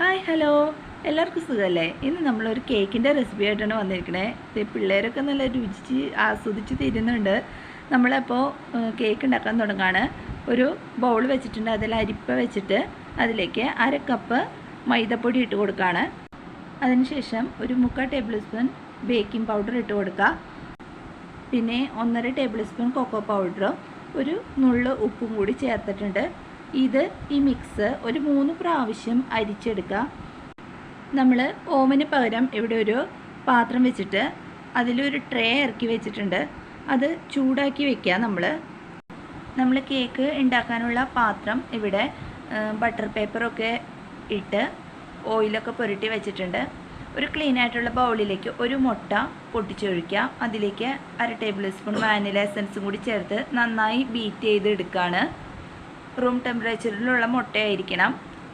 Hi hello എല്ലാവർക്കും സുഖമല്ലേ ഇന്ന് നമ്മളൊരു കേക്കിന്റെ റെസിപ്പി ആയിട്ടാണ് വന്നിരിക്കണേ. പിള്ളേരൊക്കെ നല്ല രുചിച്ച് ആസ്വദിച്ച് തരുന്നുണ്ട്. നമ്മളപ്പോൾ കേക്ക് ഉണ്ടാക്കാൻ തുടങ്ങുകയാണ് ഒരു ബൗൾ വെച്ചിട്ടുണ്ട്. അതിൽ അരിപ്പ വെച്ചിട്ട് അതിലേക്ക് അര കപ്പ് മൈദപ്പൊടി ഇട്ട് കൊടുക്കുകയാണ് അതിനുശേഷം ഒരു മുക്കാൽ ടേബിൾ സ്പൂൺ ബേക്കിംഗ് പൗഡർ ഇട്ട് കൊടുക്കുക പിന്നെ ഒന്നര ടേബിൾ സ്പൂൺ കൊക്കോ പൗഡറും ഒരു നുള്ള് ഉപ്പും കൂടി ചേർത്തിട്ടുണ്ട്. ഇത് ഈ മിക്സ് ഒരു മൂന്ന് പ്രാവശ്യം അരിച്ചെടുക്കുക നമ്മൾ ഓവന് പകരം ഇവിടെ ഒരു പാത്രം വെച്ചിട്ട് അതിലൊരു ട്രേ ഇറക്കി വെച്ചിട്ടുണ്ട്. അത് ചൂടാക്കി വെക്കുക നമ്മൾ നമ്മൾ കേക്ക് ഉണ്ടാക്കാനുള്ള പാത്രം ഇവിടെ ബട്ടർ പേപ്പറൊക്കെ ഇട്ട് ഓയിലൊക്കെ പുരട്ടി വെച്ചിട്ടുണ്ട്. ഒരു ക്ലീൻ ആയിട്ടുള്ള ബൗളിലേക്ക് ഒരു മുട്ട പൊട്ടിച്ചൊഴിക്കുക അതിലേക്ക് അര ടേബിൾ സ്പൂൺ വാനില എസൻസും കൂടി ചേർത്ത് നന്നായി ബീറ്റ് ചെയ്ത് എടുക്കുകയാണ് റൂം ടെമ്പറേച്ചറിലുള്ള മുട്ടയായിരിക്കണം.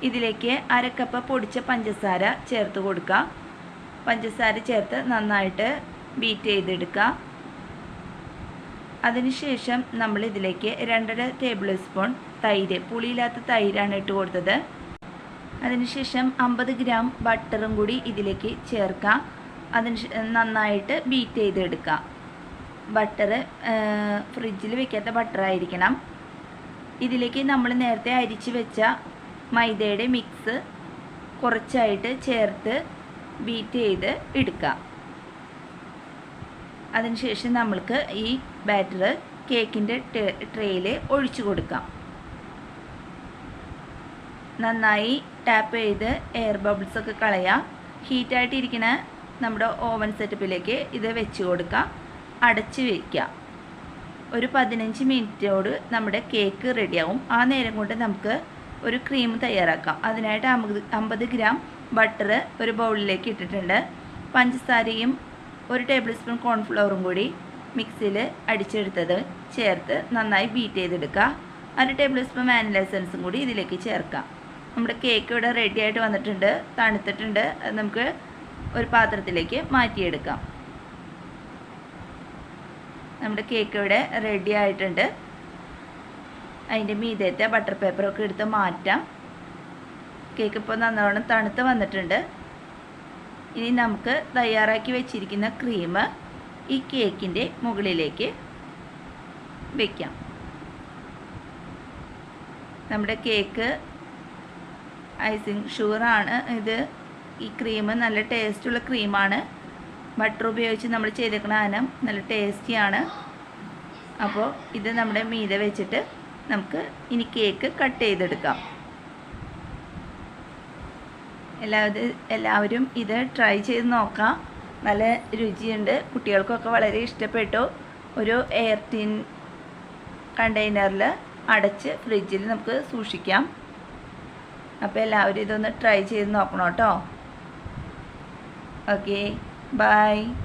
ഇതിലേക്ക് അരക്കപ്പ് കപ്പ് പൊടിച്ച പഞ്ചസാര ചേർത്ത് കൊടുക്കുക. പഞ്ചസാര ചേർത്ത് നന്നായിട്ട് ബീറ്റ് ചെയ്തെടുക്കുക. അതിനുശേഷം നമ്മൾ ഇതിലേക്ക് രണ്ടര ടേബിൾ സ്പൂൺ തൈര് പുളിയില്ലാത്ത തൈരാണ് ഇട്ട് കൊടുത്തത്. അതിനുശേഷം അമ്പത് ഗ്രാം ബട്ടറും കൂടി ഇതിലേക്ക് ചേർക്കാം അതിന് നന്നായിട്ട് ബീറ്റ് ചെയ്തെടുക്കുക. ബട്ടർ ഫ്രിഡ്ജിൽ വെക്കാത്ത ബട്ടറായിരിക്കണം ഇതിലേക്ക് നമ്മൾ നേരത്തെ അരിച്ച് വെച്ച മൈദയുടെ മിക്സ് കുറച്ചായിട്ട് ചേർത്ത് ബീറ്റ് ചെയ്ത് എടുക്കാം അതിനുശേഷം നമ്മൾക്ക് ഈ ബാറ്റർ കേക്കിന്റെ ട്രേയിൽ ഒഴിച്ചു കൊടുക്കാം. നന്നായി ടാപ്പ് ചെയ്ത് എയർ ബബിൾസ് ഒക്കെ കളയാം. ഹീറ്റായിട്ടിരിക്കുന്ന നമ്മുടെ ഓവൻ സെറ്റപ്പിലേക്ക് ഇത് വെച്ച് കൊടുക്കാം. അടച്ച് വയ്ക്കുക ഒരു പതിനഞ്ച് മിനിറ്റോട് നമ്മുടെ കേക്ക് റെഡിയാവും ആ നേരം കൊണ്ട് നമുക്ക് ഒരു ക്രീം തയ്യാറാക്കാം. അതിനായിട്ട് അമ്പത് അമ്പത് ഗ്രാം ബട്ടർ ഒരു ബൗളിലേക്ക് ഇട്ടിട്ടുണ്ട്. പഞ്ചസാരയും ഒരു ടേബിൾ സ്പൂൺ കോൺഫ്ലവറും കൂടി മിക്സിയിൽ അടിച്ചെടുത്തത് ചേർത്ത് നന്നായി ബീറ്റ് ചെയ്തെടുക്കുക. അര ടേബിൾ സ്പൂൺ വാനില എസൻസും കൂടി ഇതിലേക്ക് ചേർക്കാം. നമ്മുടെ കേക്ക് ഇവിടെ റെഡിയായിട്ട് വന്നിട്ടുണ്ട് തണുത്തിട്ടുണ്ട്. അത് നമുക്ക് ഒരു പാത്രത്തിലേക്ക് മാറ്റിയെടുക്കാം. നമ്മുടെ കേക്ക് ഇവിടെ റെഡി ആയിട്ടുണ്ട്. അതിന്റെ മീതത്തെ ബട്ടർ പേപ്പറൊക്കെ എടുത്ത് മാറ്റാം. കേക്ക് ഇപ്പോൾ നന്നോണം തണുത്ത് വന്നിട്ടുണ്ട്. ഇനി നമുക്ക് തയ്യാറാക്കി വെച്ചിരിക്കുന്ന ക്രീം ഈ കേക്കിന്റെ മുകളിലേക്ക് വയ്ക്കാം നമ്മുടെ കേക്ക് ഐസിങ് ഷുഗറാണ് ഇത് ഈ ക്രീം നല്ല ടേസ്റ്റുള്ള ക്രീമാണ് ബട്ടർ ഉപയോഗിച്ച് നമ്മൾ ചെയ്തേക്കുന്ന അനം നല്ല ടേസ്റ്റിയാണ് അപ്പോൾ ഇത് നമ്മുടെ മീത വെച്ചിട്ട് നമുക്ക് ഇനി കേക്ക് കട്ട് ചെയ്തെടുക്കാം. എല്ലാവരും എല്ലാവരും ഇത് ട്രൈ ചെയ്ത് നോക്കാം. നല്ല രുചിയുണ്ട്. കുട്ടികൾക്കൊക്കെ വളരെ ഇഷ്ടപ്പെട്ടു. ഒരു എയർ ടിൻ കണ്ടെയ്നറിൽ അടച്ച് ഫ്രിഡ്ജിൽ നമുക്ക് സൂക്ഷിക്കാം. അപ്പോൾ എല്ലാവരും ഇതൊന്ന് ട്രൈ ചെയ്ത് നോക്കണം കേട്ടോ. Okay Bye.